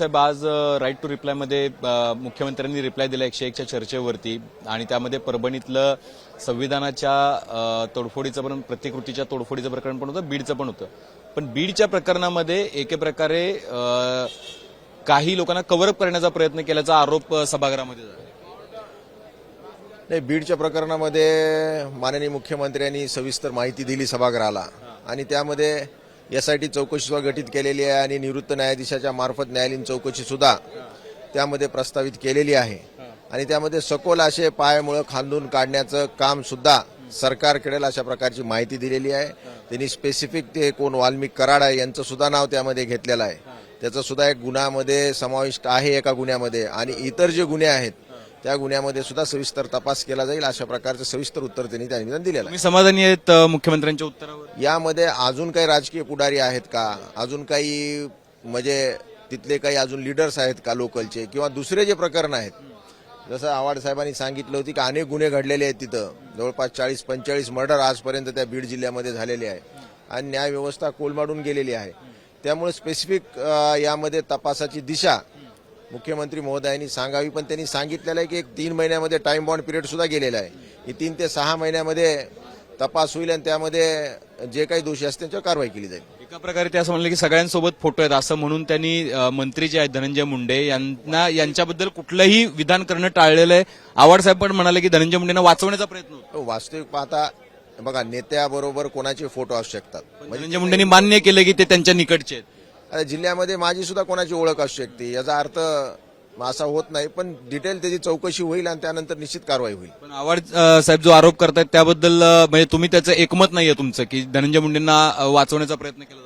साहेब आज right to रिप्लायमध्ये मुख्यमंत्र्यांनी reply दिला एकशे एकच्या चर्चेवरती. आणि त्यामध्ये परभणीतलं संविधानाच्या तोडफोडीचं पण प्रतिकृतीच्या तोडफोडीचं प्रकरण पण होतं बीडचं पण होतं. पण बीडच्या प्रकरणामध्ये एके प्रकारे काही लोकांना कव्हरअप करण्याचा प्रयत्न केल्याचा आरोप सभागृहामध्ये झाला. नाही बीडच्या प्रकरणामध्ये माननीय मुख्यमंत्र्यांनी सविस्तर माहिती दिली सभागृहाला. आणि त्यामध्ये यासाठी चौकशीसुद्धा गठीत केलेली आहे आणि निवृत्त न्यायाधीशाच्या मार्फत न्यायालयीन चौकशीसुद्धा त्यामध्ये प्रस्तावित केलेली आहे. आणि त्यामध्ये सखोल असे पायामुळं खांदून काढण्याचं काम सुद्धा सरकार करेल अशा प्रकारची माहिती दिलेली आहे. त्यांनी स्पेसिफिक ते कोण वाल्मिक कराड आहे यांचं सुद्धा नाव त्यामध्ये घेतलेलं आहे. त्याचं सुद्धा एक गुन्ह्यामध्ये समाविष्ट आहे एका गुन्ह्यामध्ये. आणि इतर जे गुन्हे आहेत त्या गुन्ह्यामध्ये सुद्धा सविस्तर तपास केला जाईल अशा प्रकारचं सविस्तर उत्तर त्यांनी त्या निमित्तानं दिलेलं समाधानी आहेत मुख्यमंत्र्यांच्या उत्तरावर? यामध्ये अजून काही राजकीय पुढारी आहेत का? अजून काही म्हणजे तिथले काही अजून लिडर्स आहेत का लोकलचे किंवा दुसरे जे प्रकरण आहेत? जसं आव्हाड साहेबांनी सांगितलं होती की अनेक गुन्हे घडलेले आहेत तिथं. जवळपास चाळीस पंचेचाळीस मर्डर आजपर्यंत त्या बीड जिल्ह्यामध्ये झालेले आहे. आणि न्यायव्यवस्था कोलमाडून गेलेली आहे. त्यामुळे स्पेसिफिक यामध्ये तपासाची दिशा मुख्यमंत्री महोदयांनी सांगावी. पण त्यांनी सांगितलेलं आहे की एक तीन महिन्यामध्ये टाइम बॉन्ड पिरियड सुद्धा गेलेला आहे. ही तीन ते सहा महिन्यामध्ये तपास होईल आणि त्यामध्ये जे काही दोषी असतील त्यांच्यावर कारवाई केली जाईल. एका प्रकारे ते असं म्हणलं की सगळ्यांसोबत फोटो आहेत. असं म्हणून त्यांनी अ, मंत्री जे आहेत धनंजय मुंडे यांना यांच्याबद्दल कुठलंही विधान करणं टाळलेलं आहे. आव्हाड साहेब पण म्हणाले की धनंजय मुंडेंना वाचवण्याचा प्रयत्न होतो. तो वास्तविक पाहता बघा नेत्याबरोबर कोणाचे फोटो असू शकतात. म्हणजे धनंजय मुंडेंनी मान्य केलं की ते त्यांच्या निकटचे आहेत. आता जिल्ह्यामध्ये माझी सुद्धा कोणाची ओळख असू शकते याचा अर्थ असा होत नाही पण डिटेल त्याची चौकशी होईल आणि त्यानंतर निश्चित कारवाई होईल. पण आव्हाड साहेब जो आरोप करतायत त्याबद्दल म्हणजे तुम्ही त्याचं एकमत नाहीये तुमचं की धनंजय मुंडेंना वाचवण्याचा प्रयत्न केला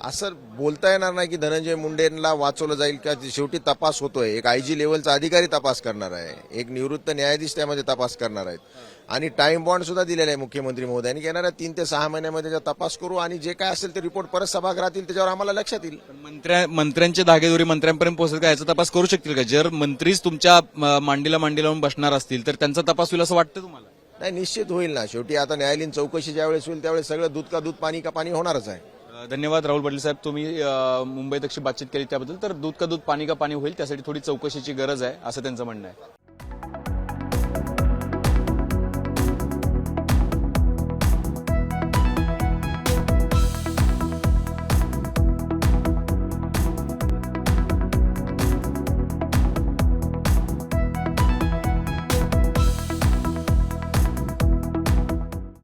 असं बोलता येणार नाही की धनंजय मुंडेंना वाचवलं जाईल का शेवटी तपास होतोय. एक आयजी लेवलचा अधिकारी तपास करणार आहे. एक निवृत्त न्यायाधीश त्यामध्ये तपास करणार आहेत. आणि टाइम बॉन्ड सुद्धा दिलेला आहे मुख्यमंत्री महोदयांनी येणाऱ्या तीन ते सहा महिन्यामध्ये त्याचा तपास करू आणि जे काय असेल ते रिपोर्ट परत सभागृहात येईल त्याच्यावर आम्हाला लक्षात येईल. मंत्र्या मंत्र्यांची धागेदोरी मंत्र्यांपर्यंत पोहोचेल का? याचा तपास करू शकतील का? जर मंत्रीच तुमच्या मांडीला मांडी लावून बसणार असतील तर त्यांचा तपास होईल असं वाटतं तुम्हाला? नाही निश्चित होईल ना. शेवटी आता न्यायालयीन चौकशी ज्यावेळेस होईल त्यावेळेस सगळं दूध का दूध पाणी का पाणी होणारच आहे. धन्यवाद राहुल पाटील साहेब. तुम्ही मुंबईत मुंबई बातचीत केली त्याबद्दल. तर दूध का दूध पाणी का पाणी होईल त्यासाठी थोडी चौकशीची गरज आहे असं त्यांचं म्हणणं आहे.